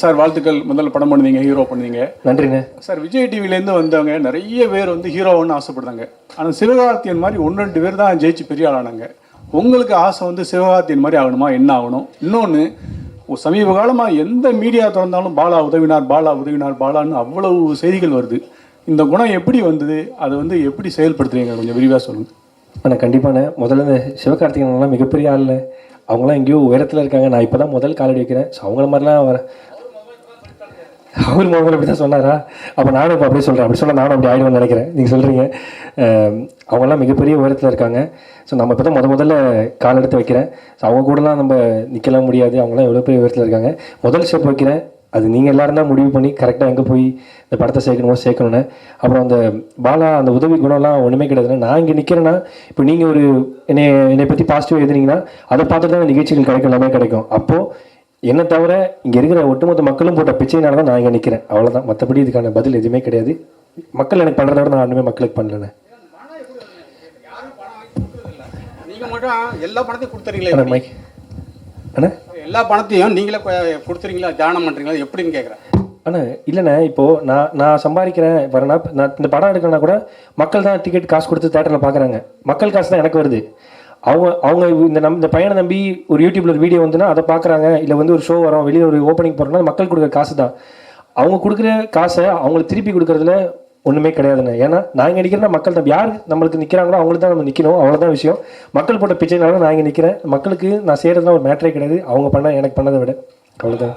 Sir வாழ்த்துக்கள். முதல்ல படம் பண்ணுவீங்க ஹீரோ பண்ணுவீங்க நன்றிண்ணே சார் விஜய் டிவிலேருந்து வந்தவங்க நிறைய பேர் வந்து ஹீரோன்னு ஆசைப்படுறாங்க. ஆனால் சிவகார்த்தியன் மாதிரி ஒன்று ரெண்டு பேர் தான் ஜெயிச்சு பெரிய ஆளானாங்க. உங்களுக்கு ஆசை வந்து சிவகார்த்தியன் மாதிரி ஆகணுமா? என்ன ஆகணும்? இன்னொன்று சமீப காலமாக எந்த மீடியா திறந்தாலும் பாலா உதவினார் பாலா உதவினார் பாலான்னு அவ்வளவு செய்திகள் வருது. இந்த குணம் எப்படி வந்தது? அதை வந்து எப்படி செயல்படுத்துறீங்க? கொஞ்சம் விரிவாக சொல்லுங்கள் அண்ணா கண்டிப்பாண்ணே. முதல்ல இந்த சிவகார்த்திகேயன்லாம் மிகப்பெரிய ஆள்ல அவங்களாம் எங்கேயோ உயரத்தில் இருக்காங்க. நான் இப்போ தான் முதல் காலடி வைக்கிறேன். ஸோ அவங்கள மாதிரிலாம் அவர் முதல்ல அப்படி தான் சொன்னாரா? அப்போ நானும் இப்போ அப்படியே சொல்கிறேன் அப்படி சொன்னால் நானும் அப்படி ஆயிடும்னு நினைக்கிறேன். நீங்கள் சொல்கிறீங்க அவங்கெல்லாம் மிகப்பெரிய உயரத்தில் இருக்காங்க. ஸோ நம்ம இப்போ தான் முத முதல்ல கால் எடுத்து வைக்கிறேன். ஸோ அவங்க கூடலாம் நம்ம நிற்கலாம் முடியாது. அவங்களாம் எவ்வளோ பெரிய உயரத்தில் இருக்காங்க. முதல் ஸ்டெப் வைக்கிறேன். அது நீங்கள் எல்லோரும் தான் முடிவு பண்ணி கரெக்டாக எங்கே போய் இந்த படத்தை சேர்க்கணுமோ சேர்க்கணுன்னு அப்புறம் அந்த பாலா அந்த உதவி குணம்லாம் ஒன்றுமே கிடையாதுண்ணே நான் இங்கே நிற்கிறேன்னா இப்போ நீங்கள் ஒரு என்னை என்னை பற்றி பாசிட்டிவாக எழுதுனீங்கன்னா அதை பார்த்துட்டு தான் நிகழ்ச்சிகள் கிடைக்கும் எல்லாமே கிடைக்கும். அப்போது என்னை தவிர இங்கே இருக்கிற ஒட்டுமொத்த மக்களும் போட்ட பிச்சையினால தான் நான் இங்கே நிற்கிறேன் அவ்வளோதான் மற்றபடி இதுக்கான பதில் எதுவுமே கிடையாது. மக்கள் எனக்கு பண்ணுறத விட நான் ஒன்றுமே மக்களுக்கு பண்ணலண்ணே. எல்லா பணத்தையும் கொடுத்துறீங்களே அண்ணா எல்லா பணத்தையும் நீங்களே கொடுத்துறீங்களா? தியானம் பண்றீங்களா? எப்படின்னு கேக்குறேன். அண்ணா இல்லைண்ணே இப்போது நான் நான் சம்பாதிக்கிறேன் வரேன்னா நான் இந்த படம் எடுக்கணும்னா கூட மக்கள் தான் டிக்கெட் காசு கொடுத்து தேட்டரில் பார்க்குறாங்க மக்கள் காசு தான் எனக்கு வருது. அவங்க அவங்க இந்த நம் இந்த பையனை நம்பி ஒரு யூடியூப்ல ஒரு வீடியோ வந்துன்னா அதை பார்க்குறாங்க. இல்லை வந்து ஒரு ஷோ வரோம் வெளியே ஒரு ஓப்பனிங் போகிறோம்னா மக்கள் கொடுக்குற காசு தான். அவங்க கொடுக்குற காசை அவங்களுக்கு திருப்பி கொடுக்குறதுல ஒன்றுமே கிடையாதுண்ணே ஏன்னா நாங்கள் இங்கே நிற்கிறேன்னா மக்கள் தான். யார் நம்மளுக்கு நிற்கிறாங்களோ அவங்களுக்கு தான் நம்ம நிற்கணும் அவ்வளோதான் விஷயம். மக்கள் போட்ட பிச்சைனால நான் இங்கே நிற்கிறேன் மக்களுக்கு நான் செய்கிறதுலாம் ஒரு மேட்டரே கிடையாது. அவங்க பண்ண எனக்கு பண்ணதை விட. அவ்வளோதான்